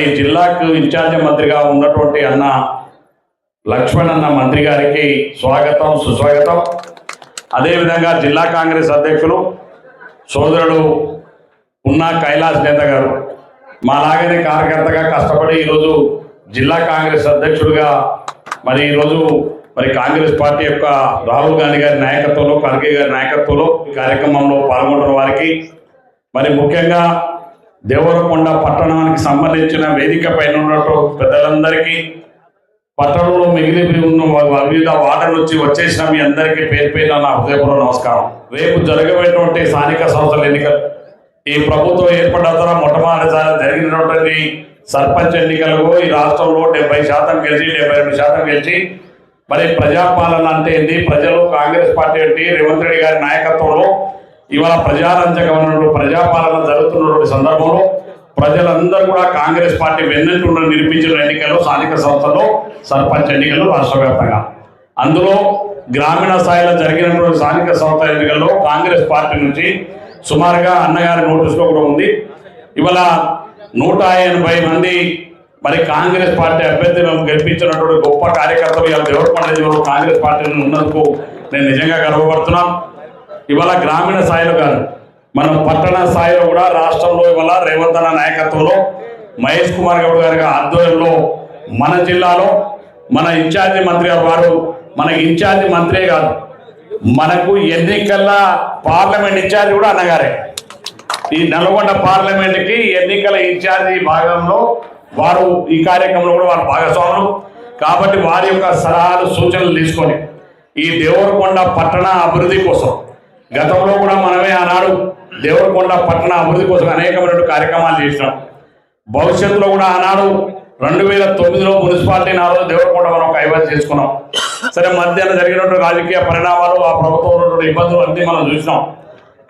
ఈ జిల్లాకు ఇన్ఛార్జి మంత్రిగా ఉన్నటువంటి అన్న లక్ష్మణ్ అన్న మంత్రి గారికి స్వాగతం సుస్వాగతం. అదేవిధంగా జిల్లా కాంగ్రెస్ అధ్యక్షులు సోదరుడు ఉన్న కైలాస్ నేత గారు. మాలాగనే కార్యకర్తగా కష్టపడి ఈరోజు జిల్లా కాంగ్రెస్ అధ్యక్షుడిగా మరి ఈరోజు మరి కాంగ్రెస్ పార్టీ యొక్క రాహుల్ గాంధీ గారి నాయకత్వంలో ఖర్గే గారి నాయకత్వంలో ఈ కార్యక్రమంలో పాల్గొంటున్న వారికి మరి ముఖ్యంగా దేవరకొండ పట్టణానికి సంబంధించిన వేదిక పైన ఉన్నటువంటి పెద్దలందరికీ పట్టణంలో మిగిలి ఉన్న వివిధ వార్డుల నుంచి వచ్చేసిన మీ అందరికీ పేరు పేరు నా హృదయపూర్వ నమస్కారం. రేపు జరగబోయేటువంటి స్థానిక సంస్థల ఎన్నికలు ఈ ప్రభుత్వం ఏర్పడిన తర్వాత మొట్టమొదటిసారి జరిగినటువంటి సర్పంచ్ ఎన్నికలకు ఈ రాష్ట్రంలో డెబ్బై శాతం గెలిచి డెబ్బై రెండు శాతం గెలిచి మరి ప్రజాపాలన అంటే ఏంటి ప్రజలు కాంగ్రెస్ పార్టీ ఏంటి రేవంత్ రెడ్డి గారి నాయకత్వంలో ఇవాళ ప్రజారంజకమైనటువంటి ప్రజాపాలన జరుగుతున్నటువంటి సందర్భంలో ప్రజలందరూ కూడా కాంగ్రెస్ పార్టీ వెన్నెట్టుండ నిర్మించిన ఎన్నికల్లో స్థానిక సంస్థల్లో సర్పంచ్ ఎన్నికలు రాష్ట్ర వ్యాప్తంగా. అందులో గ్రామీణ స్థాయిలో జరిగినటువంటి స్థానిక సంస్థ ఎన్నికల్లో కాంగ్రెస్ పార్టీ నుంచి సుమారుగా అన్నగారి నోటీసులో కూడా ఉంది. ఇవాళ నూట ఎనభై మంది మరి కాంగ్రెస్ పార్టీ అభ్యర్థులను గెలిపించినటువంటి గొప్ప కార్యకర్తలు ఇవాళ దేవరకొండ కాంగ్రెస్ పార్టీలో ఉన్నందుకు నేను నిజంగా గర్వపడుతున్నాను ఇవాళ గ్రామీణ స్థాయిలో కాదు మనం పట్టణ స్థాయిలో కూడా రాష్ట్రంలో ఇవాళ రేవంత్ అన్న నాయకత్వంలో మహేష్ కుమార్ గౌడ్ గారి ఆధ్వర్యంలో మన జిల్లాలో మన ఇన్ఛార్జి మంత్రి వారు మన ఇన్ఛార్జి మంత్రే కాదు మనకు ఎన్నికల పార్లమెంట్ ఇన్ఛార్జి కూడా అన్నగారే. ఈ నల్గొండ పార్లమెంట్కి ఎన్నికల ఇన్ఛార్జి భాగంలో వారు ఈ కార్యక్రమంలో కూడా వారు భాగస్వాములు. కాబట్టి వారి యొక్క సలహాలు సూచనలు తీసుకొని ఈ దేవరకొండ పట్టణ అభివృద్ధి కోసం గతంలో కూడా మనమే ఆనాడు దేవరకొండ పట్టణ అభివృద్ధి కోసం అనేకమైన కార్యక్రమాలు చేసినాం. భవిష్యత్తులో కూడా ఆనాడు రెండు వేల తొమ్మిదిలో మున్సిపాలిటీ నాలుగు దేవరకొండ మనం కైవసం చేసుకున్నాం. సరే మధ్యాహ్నం జరిగినటువంటి రాజకీయ పరిణామాలు ఆ ప్రభుత్వం ఉన్నటువంటి ఇబ్బందులు అన్నీ మనం చూసినాం.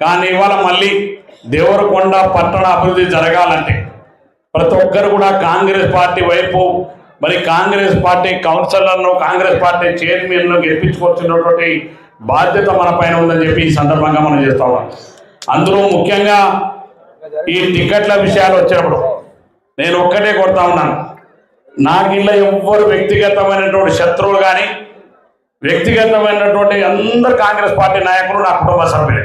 కానీ ఇవాళ మళ్ళీ దేవరకొండ పట్టణ అభివృద్ధి జరగాలంటే ప్రతి ఒక్కరు కూడా కాంగ్రెస్ పార్టీ వైపు మరి కాంగ్రెస్ పార్టీ కౌన్సిలర్ను కాంగ్రెస్ పార్టీ చైర్మన్ను గెలిపించుకొచ్చినటువంటి బాధ్యత మన పైన ఉందని చెప్పి ఈ సందర్భంగా మనం చేస్తా ఉన్నాం. అందులో ముఖ్యంగా ఈ టికెట్ల విషయాలు వచ్చినప్పుడు నేను ఒక్కటే కొడతా ఉన్నాను. నాకు ఇలా ఎవ్వరు వ్యక్తిగతమైనటువంటి శత్రువులు కానీ వ్యక్తిగతమైనటువంటి అందరు కాంగ్రెస్ పార్టీ నాయకులు నా కుటుంబ సభ్యులే.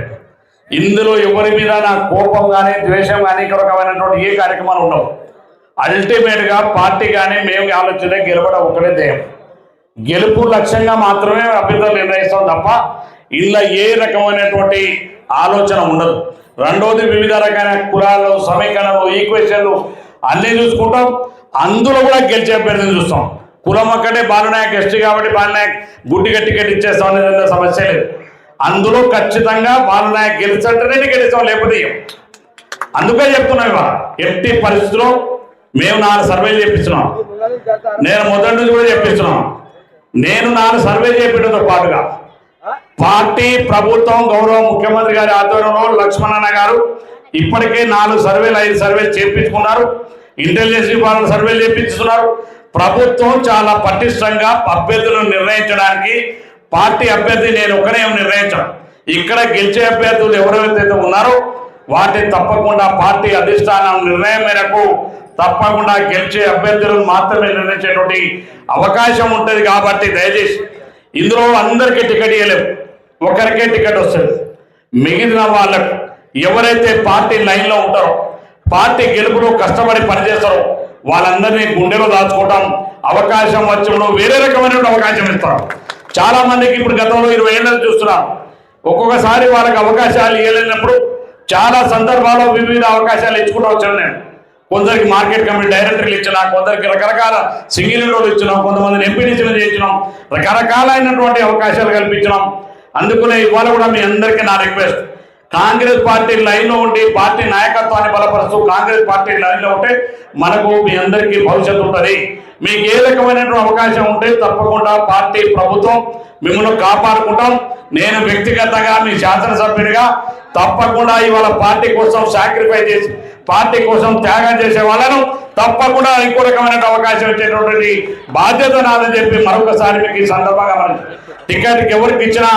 ఇందులో ఎవరి మీద నా కోపం కానీ ద్వేషం కానీ ఇక్కడ రకమైనటువంటి ఏ కార్యక్రమాలు ఉండవు. అల్టిమేట్గా పార్టీ కానీ మేము ఆలోచన గెలవడం ఒకటే ధ్యేయం. గెలుపు లక్ష్యంగా మాత్రమే అభ్యర్థులు నిర్ణయిస్తాం తప్ప ఇలా ఏ రకమైనటువంటి ఆలోచన ఉండదు. రెండోది వివిధ రకాల కులాలు సమీకరణలు ఈక్వేషన్లు అన్నీ చూసుకుంటాం. అందులో కూడా గెలిచే అభ్యర్థిని చూస్తాం. కులం ఒక్కటే బాలనాయక్ ఎస్టీ కాబట్టి బాలనాయక్ గుడ్డిగా టికెట్ ఇచ్చేస్తాం అనేది సమస్య లేదు. అందులో ఖచ్చితంగా బాలనాయక్ గెలిచంటేనే గెలుస్తాం లేకపోతే అందుకే చెప్తున్నాం ఇవాళ ఎట్టి పరిస్థితుల్లో మేము నాలుగు సర్వేలు చేపిస్తున్నాం. నేను మొదటి నుంచి కూడా చెప్పిస్తున్నాం. నేను నాలుగు సర్వే చేపించడంతో పాటుగా పార్టీ ప్రభుత్వం గౌరవ ముఖ్యమంత్రి గారి ఆధ్వర్యంలో లక్ష్మణన్న గారు ఇప్పటికే నాలుగు సర్వేలు ఐదు సర్వేలు చేపించుకున్నారు. ఇంటెలిజెన్స్ విభాగం సర్వేలు చేపించుతున్నారు ప్రభుత్వం చాలా పటిష్టంగా అభ్యర్థులను నిర్ణయించడానికి పార్టీ అభ్యర్థి నేను ఒక్కనే నిర్ణయించాను. ఇక్కడ గెలిచే అభ్యర్థులు ఎవరైతే ఉన్నారో వాటిని తప్పకుండా పార్టీ అధిష్టానం నిర్ణయం మేరకు తప్పకుండా గెలిచే అభ్యర్థులను మాత్రమే నిర్ణయించేటువంటి అవకాశం ఉంటుంది కాబట్టి దయచేసి ఇందులో అందరికీ టికెట్ ఇవ్వలేము ఒకరికే టికెట్ వస్తుంది. మిగిలిన వాళ్ళకు ఎవరైతే పార్టీ లైన్లో ఉంటారో పార్టీ గెలుపులో కష్టపడి పనిచేస్తారో వాళ్ళందరినీ గుండెలో దాచుకోవటం అవకాశం వచ్చినప్పుడు వేరే రకమైన అవకాశం ఇస్తారు చాలా మందికి ఇప్పుడు గతంలో ఇరవై ఏళ్ళు చూస్తున్నాం. ఒక్కొక్కసారి వాళ్ళకి అవకాశాలు ఇవ్వలేనప్పుడు చాలా సందర్భాల్లో వివిధ అవకాశాలు ఇచ్చుకుంటూ వచ్చాను నేను. కొందరికి మార్కెట్ కమిటీ డైరెక్టర్లు ఇచ్చినా కొందరికి రకరకాల సింగిల్ రోడ్లు ఇచ్చినాం కొంతమందిని ఎంపీడీసీలు చేయించినాం రకరకాలైనటువంటి అవకాశాలు కల్పించినాం. అందుకునే ఇవాళ కూడా మీ అందరికీ నా రిక్వెస్ట్. కాంగ్రెస్ పార్టీ లైన్లో ఉండి పార్టీ నాయకత్వాన్ని బలపరుస్తూ కాంగ్రెస్ పార్టీ లైన్లో ఉంటే మనకు మీ అందరికీ భవిష్యత్తు ఉంటుంది. మీకు ఏ రకమైనటువంటి అవకాశం ఉంటే తప్పకుండా పార్టీ ప్రభుత్వం మిమ్మల్ని కాపాడుకుంటాం. నేను వ్యక్తిగతంగా మీ శాసనసభ్యుడిగా తప్పకుండా ఇవాళ పార్టీ కోసం సాక్రిఫై చేసి పార్టీ కోసం త్యాగం చేసే వాళ్ళను తప్పకుండా ఇంకో రకమైన అవకాశం ఇచ్చేటటువంటి బాధ్యత నాదని చెప్పి మరొకసారి మీకు ఈ సందర్భంగా మనం టికెట్ ఎవరికి ఇచ్చినా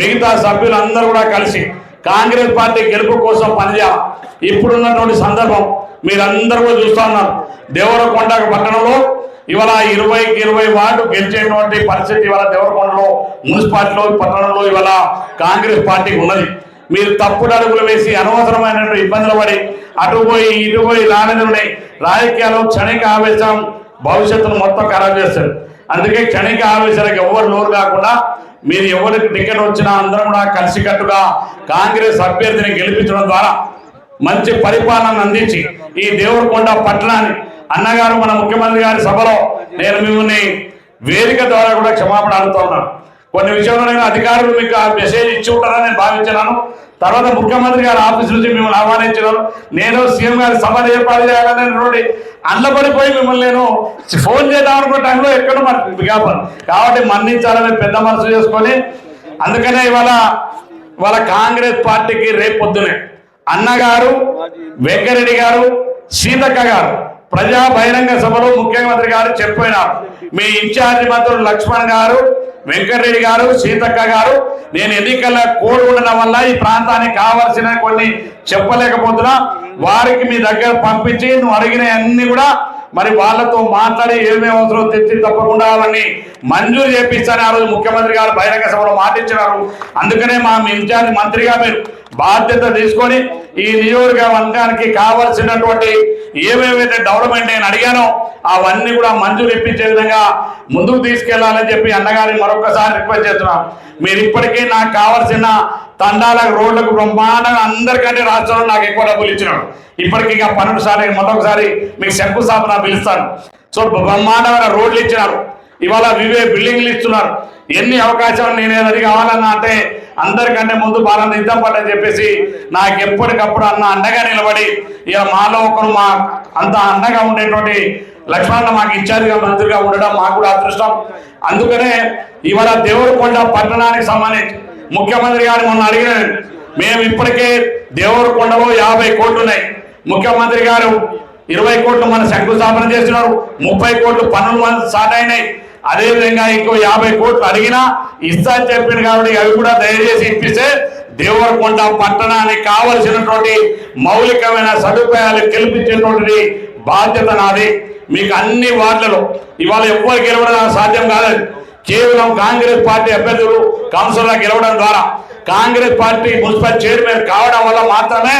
మిగతా సభ్యులందరూ కూడా కలిసి కాంగ్రెస్ పార్టీ గెలుపు కోసం పనిచేయాలి ఇప్పుడున్నటువంటి సందర్భం మీరందరూ కూడా చూస్తా ఉన్నారు. దేవరకొండ పట్టణంలో ఇవాళ ఇరవైకి ఇరవై వార్డు గెలిచేటువంటి పరిస్థితి ఇవాళ దేవరకొండలో మున్సిపాలిటీలో పట్టణంలో ఇవాళ కాంగ్రెస్ పార్టీకి ఉన్నది. మీరు తప్పుడు అడుగులు వేసి అనవసరమైన ఇబ్బందులు పడి అటు పోయి ఇటు రాజకీయాలు క్షణిక ఆవేశం భవిష్యత్తును మొత్తం ఖరాబ్ చేస్తారు అందుకే క్షణిక ఆవేశాలకు ఎవరు లోరు కాకుండా మీరు ఎవరికి టికెట్ వచ్చినా అందరం కూడా కలిసికట్టుగా కాంగ్రెస్ అభ్యర్థిని గెలిపించడం ద్వారా మంచి పరిపాలన అందించి ఈ దేవుడికొండ పట్టణాన్ని అన్నగారు మన ముఖ్యమంత్రి గారి సభలో నేను మిమ్మల్ని వేదిక ద్వారా కూడా క్షమాపణ అడుగుతా ఉన్నాను. కొన్ని విషయంలో నేను అధికారులు మీకు ఆ మెసేజ్ ఇచ్చి ఉంటారని నేను భావించినాను. తర్వాత ముఖ్యమంత్రి గారి ఆఫీస్ నుంచి మిమ్మల్ని ఆహ్వానించినాను. నేను సీఎం గారి సభను ఏర్పాటు చేయాలని అల్లబడిపోయి మిమ్మల్ని నేను ఫోన్ చేద్దాం అనుకున్న టైంలో ఎక్కడ మన విజ్ఞాపన కాబట్టి మన్నించాలని పెద్ద మనసు చేసుకొని అందుకనే ఇవాళ వాళ్ళ కాంగ్రెస్ పార్టీకి రేపు పొద్దునే అన్నగారు వెంకరెడ్డి గారు సీతక్క గారు ప్రజా బహిరంగ సభలో ముఖ్యమంత్రి గారు చెప్పినారు. మీ ఇన్ఛార్జి మంత్రులు లక్ష్మణ్ గారు వెంకటరెడ్డి గారు సీతక్క గారు నేను ఎన్నికల కోడ్ ఉండడం వల్ల ఈ ప్రాంతానికి కావాల్సిన కొన్ని చెప్పలేకపోతున్నా. వారికి మీ దగ్గర పంపించి నువ్వు అడిగిన అన్ని కూడా మరి వాళ్ళతో మాట్లాడి ఏమేమి అవసరం తెచ్చి తప్పకుండా అని మంజూరు చేపిస్తారని ఆ రోజు ముఖ్యమంత్రి గారు బహిరంగ సభలో మాటించినారు అందుకనే మా ఇన్ఛార్జ్ మంత్రిగా మీరు బాధ్యత తీసుకొని ఈ నియోజకవర్గానికి కావాల్సినటువంటి ఏమేమైతే డెవలప్మెంట్ నేను అడిగానో అవన్నీ కూడా మంజూరు ఇప్పించే విధంగా ముందుకు తీసుకెళ్ళాలని చెప్పి అన్నగారిని మరొకసారి రిక్వెస్ట్ చేస్తున్నాం. మీరు ఇప్పటికీ నాకు కావాల్సిన తండాలకు రోడ్లకు బ్రహ్మాండంగా అందరికంటే రాష్ట్రంలో నాకు ఎక్కువ డబ్బులు ఇచ్చినాడు ఇప్పటికీ ఇక పన్నెండు సార్లు మరొకసారి మీకు శంకుస్థాపన పిలుస్తాను. సో బ్రహ్మాండమైన రోడ్లు ఇచ్చినారు. ఇవాళ వివే బిల్డింగ్లు ఇస్తున్నారు. ఎన్ని అవకాశాలు నేను ఏదైనా కావాలన్నా అంటే అందరికంటే ముందు బాగా నిద్దాం పడని చెప్పేసి నాకు ఎప్పటికప్పుడు అన్న అండగా నిలబడి ఇక మాలో ఒకరు మా అంత అండగా ఉండేటువంటి లక్ష్మణ మాకు ఇన్ఛార్జిగా మంత్రిగా ఉండడం మాకు కూడా అదృష్టం. అందుకనే ఇవాళ దేవరకొండ పట్టణానికి సంబంధించి ముఖ్యమంత్రి గారు మొన్న అడిగిన మేము ఇప్పటికే దేవరకొండలో యాభై కోట్లు ఉన్నాయి. ముఖ్యమంత్రి గారు ఇరవై కోట్లు మన శంకుస్థాపన చేస్తున్నారు ముప్పై కోట్లు పన్నులు మన అదేవిధంగా అదే విధంగా ఇంకో యాభై కోట్లు అడిగినా ఇస్తా చెప్పింది కాబట్టి అవి కూడా దయచేసి ఇప్పిస్తే దేవరకొండ పట్టణానికి కావలసినటువంటి మౌలికమైన సదుపాయాలు కల్పించేటువంటి బాధ్యత నాది. మీకు అన్ని వార్డులలో ఇవాళ ఎవ్వరు గెలవడం సాధ్యం కాలేదు. కేవలం కాంగ్రెస్ పార్టీ అభ్యర్థులు కౌన్సిలర్ గెలవడం ద్వారా కాంగ్రెస్ పార్టీ మున్సిపల్ చైర్మన్ కావడం వల్ల మాత్రమే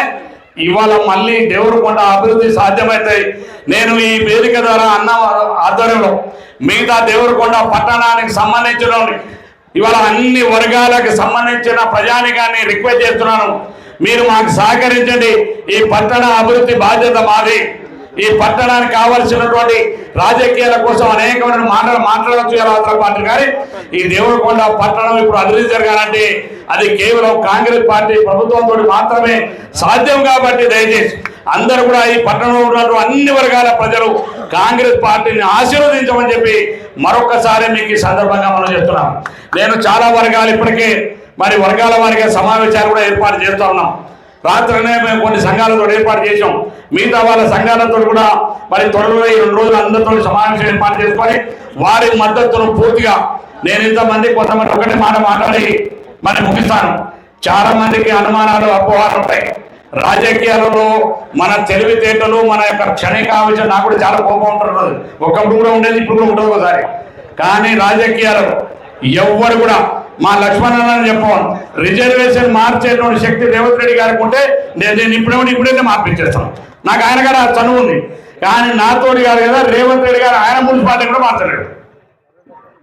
ఇవాళ మళ్ళీ దేవరకొండ అభివృద్ధి సాధ్యమవుతాయి. నేను ఈ వేదిక ద్వారా అన్న ఆధ్వర్యంలో మిగతా దేవరకొండ పట్టణానికి సంబంధించిన ఇవాళ అన్ని వర్గాలకు సంబంధించిన ప్రజానికాన్ని రిక్వెస్ట్ చేస్తున్నాను. మీరు మాకు సహకరించండి. ఈ పట్టణ అభివృద్ధి బాధ్యత మాది. ఈ పట్టణానికి కావలసినటువంటి రాజకీయాల కోసం అనేకమైన మాటలు మాట్లాడవచ్చు ఇలా పార్టీ. కానీ ఈ దేవరకొండ పట్టణం ఇప్పుడు అభివృద్ధి జరగాలంటే అది కేవలం కాంగ్రెస్ పార్టీ ప్రభుత్వంతో మాత్రమే సాధ్యం కాబట్టి దయచేసి. అందరూ కూడా ఈ పట్టణంలో ఉన్నటువంటి అన్ని వర్గాల ప్రజలు కాంగ్రెస్ పార్టీని ఆశీర్వదించమని చెప్పి మరొకసారి మీకు ఈ సందర్భంగా మనం చెప్తున్నాం. నేను చాలా వర్గాలు ఇప్పటికే మరి వర్గాల వారిగా సమావేశాలు కూడా ఏర్పాటు చేస్తూ ఉన్నాం. రాత్రినే మేము కొన్ని సంఘాలతో ఏర్పాటు చేసాం మిగతా వాళ్ళ సంఘాలతో కూడా మరి త్వరలో ఈ రెండు రోజులు అందరితో సమావేశం ఏర్పాటు చేసుకొని వారి మద్దతును పూర్తిగా నేను ఇంతమంది కొంతమంది ఒకటి మాట మాట్లాడి మరి ముగిస్తాను. చాలా మందికి అనుమానాలు అపోహాలు ఉంటాయి. రాజకీయాలలో మన తెలివితేటలు మన యొక్క క్షణికావేశం నాకు కూడా చాలా కోపం ఉంటున్నది ఒకప్పుడు కూడా ఉండేది ఇప్పుడు కూడా ఉంటుంది ఒకసారి. కానీ రాజకీయాలలో ఎవ్వరు కూడా మా లక్ష్మణ్ అని చెప్పాను రిజర్వేషన్ మార్చేటువంటి శక్తి రేవంత్ రెడ్డి గారికి ఉంటే నేను నేను ఇప్పుడే ఇప్పుడైతే మార్పించేస్తాను నాకు ఆయన గారు ఆ చనువు ఉంది. కానీ నాతోటి గారు కదా రేవంత్ రెడ్డి గారు ఆయన మున్సిపాలిటీ కూడా మార్చలేడు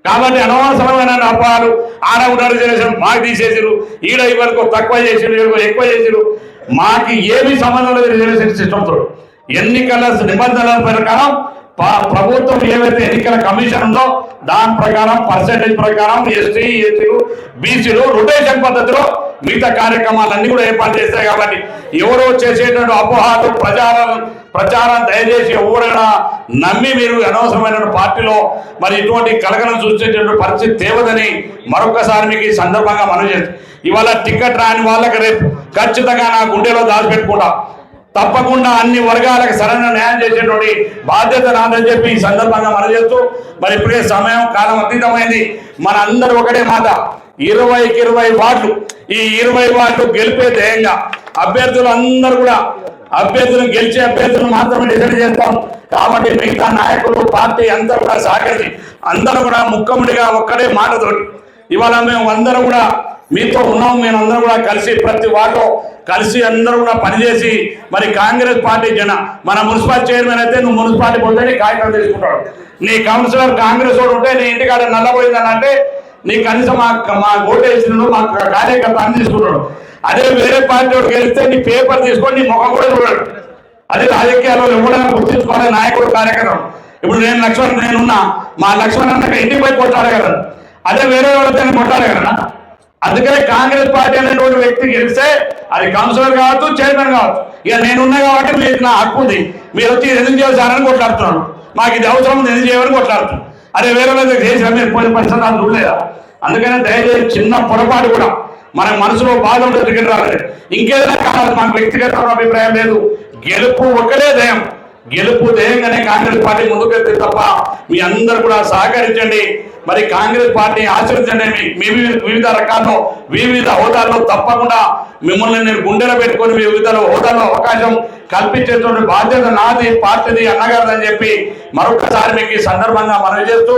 కాబట్టి అనవసరమైన అపాలు ఆడ ఉన్న రిజర్వేషన్ మాకు తీసేసిరు ఈడ ఇవరకు తక్కువ చేసిరు ఇవరకు ఎక్కువ చేసిరు మాకు ఏమి సంబంధం లేదు రిజర్వేషన్ సిస్టమ్తో. ఎన్నికల నిబంధనల ప్రకారం ప్రభుత్వం ఏవైతే ఎన్నికల కమిషన్ ఉందో దాని ప్రకారం పర్సెంటేజ్ ప్రకారం ఎస్టీ ఎస్టీలు బీసీలు రొటేషన్ పద్ధతిలో మిగతా కార్యక్రమాలన్నీ కూడా ఏర్పాటు చేస్తాయి కాబట్టి ఎవరో చేసేటువంటి అపోహాలు ప్రచారం ప్రచారం దయచేసి ఎవరైనా నమ్మి మీరు అనవసరమైన పార్టీలో మరి ఇటువంటి కలగలను సృష్టించేటువంటి పరిస్థితి తేవదని మరొకసారి మీకు ఈ సందర్భంగా మనం చేస్తాం ఇవాళ టికెట్ రాని వాళ్ళకి రేపు ఖచ్చితంగా నా గుండెలో దాచిపెట్టుకుంటా. తప్పకుండా అన్ని వర్గాలకు సరైన న్యాయం చేసేటువంటి బాధ్యత నాదని చెప్పి ఈ సందర్భంగా మనం చేస్తూ మరి ఇప్పుడే సమయం కాలం అతీతమైంది. మన అందరూ ఒకటే మాట ఇరవైకి ఇరవై వార్డులు. ఈ ఇరవై వార్డులు గెలిపే ధ్యేయంగా అభ్యర్థులు అందరూ కూడా అభ్యర్థులను గెలిచే అభ్యర్థులు మాత్రమే డిసైడ్ చేస్తాం. కాబట్టి మిగతా నాయకులు పార్టీ అందరూ కూడా సహకరించి అందరూ కూడా ముక్కముడిగా ఒక్కడే మాటతోటి ఇవాళ మేము అందరూ కూడా మీతో ఉన్నాం మేము అందరం కూడా కలిసి ప్రతి వార్డులో కలిసి అందరూ కూడా పనిచేసి మరి కాంగ్రెస్ పార్టీ జన మన మున్సిపల్ చైర్మన్ అయితే నువ్వు మున్సిపాలిటీ పోతే నీ కాగితం తీసుకుంటాడు. నీ కౌన్సిలర్ కాంగ్రెస్ వాడు ఉంటే నీ ఇంటికాడ నల్లబోయిందని అంటే నీ కనీసం మా మా ఓటేసినాడు మా కార్యకర్త అని తీసుకుంటాడు. అదే వేరే పార్టీ వాడు గెలిస్తే నీ పేపర్ తీసుకొని నీ ముఖం కూడా చూడాడు. అదే రాజకీయాల్లో ఎవరైనా గుర్తించుకోవాలి నాయకుడు కార్యక్రమం ఇప్పుడు నేను లక్ష్మణ్ నేనున్నా. మా లక్ష్మణ్ అన్నక ఇంటికి పోయి కొట్టాడు కదా అదే వేరే వాళ్ళతో కొట్టాడు కదా అందుకనే కాంగ్రెస్ పార్టీ అనేటువంటి వ్యక్తి గెలిస్తే అది కౌన్సిలర్ కావచ్చు చైర్మన్ కావచ్చు. ఇక నేనున్నా కాబట్టి మీకు నా హక్కు ఉంది. మీరు వచ్చి ఇది ఎందుకు చేశారని కొట్లాడుతున్నాను. మాకు ఇది అవసరం ఉంది ఎందుకు చేయమని కొట్లాడుతున్నాను. అదే వేరే వాళ్ళ చేసిన మీరు పోయిన పరిస్థితి అది చూడలేదా? అందుకనే దయచేసి చిన్న పొరపాటు కూడా మన మనసులో బాధ ఉంటుంది టికెట్ రాలేదు ఇంకేదైనా కావాలి మాకు వ్యక్తిగత అభిప్రాయం లేదు. గెలుపు ఒకటే దయం గెలుపు ధ్యేయంగానే కాంగ్రెస్ పార్టీ ముందుకెళ్తే తప్ప మీ అందరు కూడా సహకరించండి. మరి కాంగ్రెస్ పార్టీ ఆచరించండి మీ వివిధ రకాల్లో వివిధ హోదాల్లో తప్పకుండా మిమ్మల్ని నేను గుండెలో పెట్టుకొని వివిధ హోదాల్లో అవకాశం కల్పించేటువంటి బాధ్యత నాది పార్టీది అన్నగారు అని చెప్పి మరొకసారి మీకు ఈ సందర్భంగా మనవి చేస్తూ